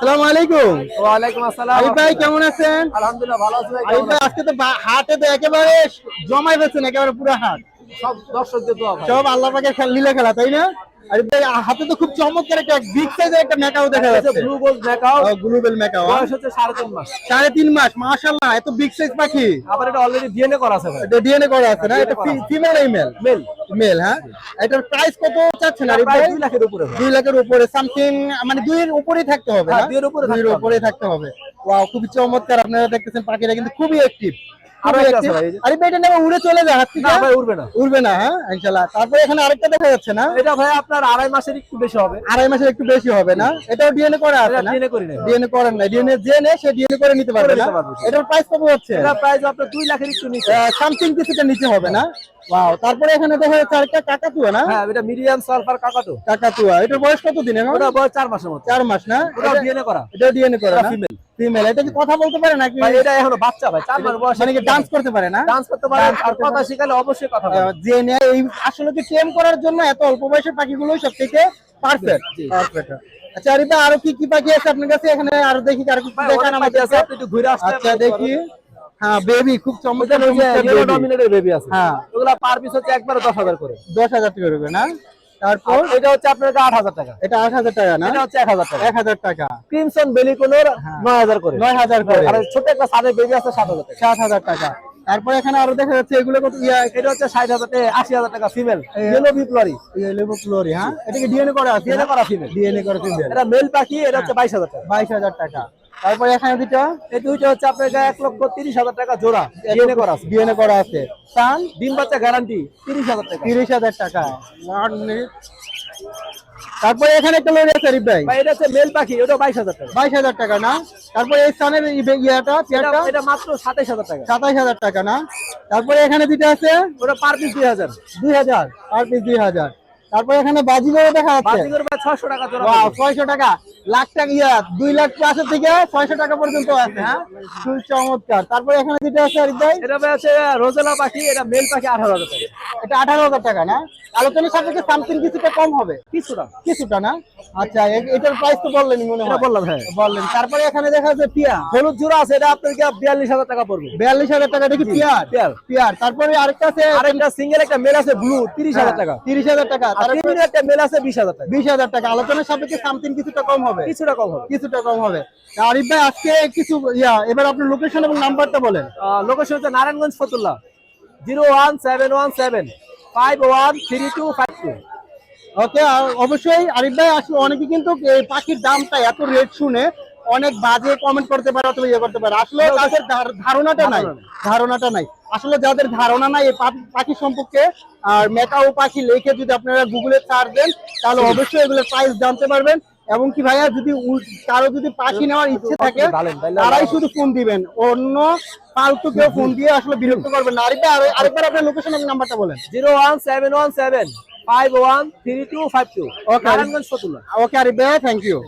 সালাম আলাইকুম। ওয়ালাইকুম আসসালাম। আরিফ ভাই কেমন আছেন? আলহামদুলিল্লাহ ভালো আছি ভাই আরিফ ভাই আজকে তো হাটে তো একেবারে জমাই ফেলছেন একেবারে পুরো হাট। সব দর্শকদের দোয়া ভাই। সব আল্লাহ পাকের লীলা খেলা তাই না? ভাই হাতে তো খুব চমৎকার একটা বিগ সাইজের একটা মেকাও দেখা যাচ্ছে। মেকাও গ্লোবাল মেকাও বয়স হচ্ছে সাড়ে তিন মাস। এত বিগ সাইজ পাখি। আবার এটা অলরেডি ডিএনএ করা আছে ভাই। এটা ডিএনএ করা আছে না? এটা ফিমেল মেল মেল মেল হ্যাঁ? এটার প্রাইস কত চাচ্ছেন আরিফ ভাই? দুই লাখের উপরে ভাই। লাখের উপরে সামথিং মানে উপরেই থাকতে হবে হ্যাঁ, না? উপরে থাকতে হবে। উপরে থাকতে হবে। ওয়াও খুবই চমৎকার আপনারা দেখতেছেন পাখিরা কিন্তু খুবই অ্যাক্টিভ আরও একটা আছে ভাই, এই যে। আরে এটা নেবে উড়ে চলে যায় হাত থেকে? ভাই উঠবে না। উড়বে না হ্যাঁ? ইনশাআল্লাহ তারপরে এখানে আরেকটা দেখা যাচ্ছে না? এটা ভাই আপনার আড়াই মাসের একটু বেশি হবে। আড়াই মাসের একটু বেশি হবে না? এটাও ডিএনএ করা আছে এটা না? ডিএনএ করি না ডিএনএ করেন না ডিএনএ যে নেয় সে ডিএনএ করে নিতে পারবে না? এটার প্রাইস কত হচ্ছে? এটা প্রাইস আপনার দুই লাখের একটু নিচে। সামথিং কিছুটা নিচে হবে না? ওয়াও তারপরে এখানে দেখা যাচ্ছে আরেকটা কাকাতুয়া না? হ্যাঁ এটা মিডিয়াম সালফার কাকাটো কাকাতুয়া এটার বয়স কত দিন এখন? ওটা বয়স চার মাসের মতো। চার মাস না? এটা- ডিএনএ করা। এটা ডিএনএ করে এটা না? female। ফিমেল এটা কি কথা বলতে পারে নাকি? ভাই এটা এখনও বাচ্চা ভাই চার মাস বয়স মানে কি ডান্স করতে পারে না? ডান্স করতে পারে আর কথা। শিখালে অবশ্যই কথা বলে এই আসলে কি টেম করার জন্য এত অল্প বয়সের পাখিগুলো সব থেকে পারফেক্ট জি। পারফেক্ট আচ্ছা আরিফা আরও কি কি পাখি আছে আপনার কাছে? এখানে আরও দেখি আর কি দেখান পাখি আছে, আপনি একটু ঘুরে আসলে আচ্ছা দেখি। হ্যাঁ বেবি খুব চমৎকার আছে। হ্যাঁ। ওগুলা হচ্ছে একবারে 10,000 করে। দশ হাজার টাকা করবে না? তারপর? এটা হচ্ছে আপনার এটা 8,000 টাকা। এটা হাজার টাকা না? এটা হচ্ছে 1,000 টাকা। হাজার টাকা। 9,000 করে। হাজার করে। আর ছোট একটা সাদা বেবি আছে 7,000 টাকা। হাজার টাকা। তারপর এখানে আরও দেখা যাচ্ছে এগুলো কত? ইয়া এটা হচ্ছে 60,000 টাকা, 80,000 টাকা ফিমেল ইয়েলো বিপ্লরি হ্যাঁ? এটা কি ডিএনএ করা আছে ডিএনএ করা ফিমেল ডিএনএ করে ফিমেল এটা মেল পাখি এটা হচ্ছে 22,000 টাকা। বাইশ হাজার টাকা। তারপর এখানে দুটো এই দুইটা হচ্ছে আপনার 1 লক্ষ 30,000 টাকা জোড়া করা আছে। করা আছে। সান ডিম বাচ্চা গ্যারান্টি 30,000 টাকা। তিরিশ হাজার টাকা। তারপরে এখানে একটা লরি আছে রিপ ভাই। ভাই এটা হচ্ছে মেল পাখি ওটা 22,000 টাকা। বাইশ হাজার টাকা না? তারপরে এই সানের ইয়েটা এটা মাত্র 27,000 টাকা। সাতাইশ হাজার টাকা না? তারপরে এখানে দুটো আছে? ওটা পার পিস 2,000 দুই হাজার আর পিস দুই হাজার। তারপরে এখানে বাজিগরও দেখা যাচ্ছে। বাজিগর ভাই 600 টাকা জোড়া ছয়শো টাকা। লাখ টাকা ইয়া দুই লাখ পাঁচের থেকে ছয়শো টাকা পর্যন্ত আছে হ্যাঁ? চমৎকার। তারপরে এখানে দুটো আছে এটা হচ্ছে রোজেলা পাখি এটা মেল পাখি 18,000 টাকা। এটা আঠারো হাজার টাকা না? আলোচনার সাপেক্ষে সামথিং কিছুটা কম হবে। কিছুটা। কিছুটা না? আচ্ছা এটার প্রাইস তো বললেনই মনে হয়। বললাম হ্যাঁ। বললেন। তারপরে এখানে দেখা যাচ্ছে পিয়া হলুদ জোড়া আছে এটা আপনার কি 42000 টাকা পড়বে? বিয়াল্লিশ হাজার টাকা দেখি পিয়ার? পেয়ার। পিয়ার। তারপরে আরেকটা আছে আর একটা সিঙ্গেল একটা মেল আছে ব্লু 30000 টাকা। তিরিশ হাজার টাকা। তারপরে একটা মেল আছে 20000 টাকা। বিশ হাজার টাকা। আলোচনার সাপেক্ষে সামথিং কিছুটা কম হবে। কিছুটা কম হবে। কিছুটা কম হবে। আরিফ ভাই আজকে কিছু ইয়া এবার আপনার লোকেশন এবং নাম্বারটা বলেন। লোকেশন হচ্ছে নারায়ণগঞ্জ ফতুল্লা 01717 513252 ওকে অবশ্যই আরিফ ভাই আসলে অনেকে কিন্তু এই পাখির দামটা এত রেট শুনে অনেক বাজে কমেন্ট করতে পারে অথবা ইয়ে করতে পারে। আসলে তাদের ধারণাটা নাই। ধারণাটা নাই। আসলে যাদের ধারণা নাই এই পাখি সম্পর্কে আর মেকাও পাখি লিখে যদি আপনারা গুগলে সার্চ দেন তাহলে অবশ্যই এগুলোর প্রাইস জানতে পারবেন। এবং কি ভাইয়া যদি কারও যদি পাখি নেওয়ার ইচ্ছে থাকে তারাই শুধু ফোন দিবেন। অন্য ফালতু কেউ ফোন দিয়ে আসলে বিরক্ত করবেন না। আরেকবার আরেকবার আপনার লোকেশন এবং নাম্বারটা বলেন। Zero one seven one seven five one three two five two okay okay Arif ভাইয়া থ্যাংক ইউ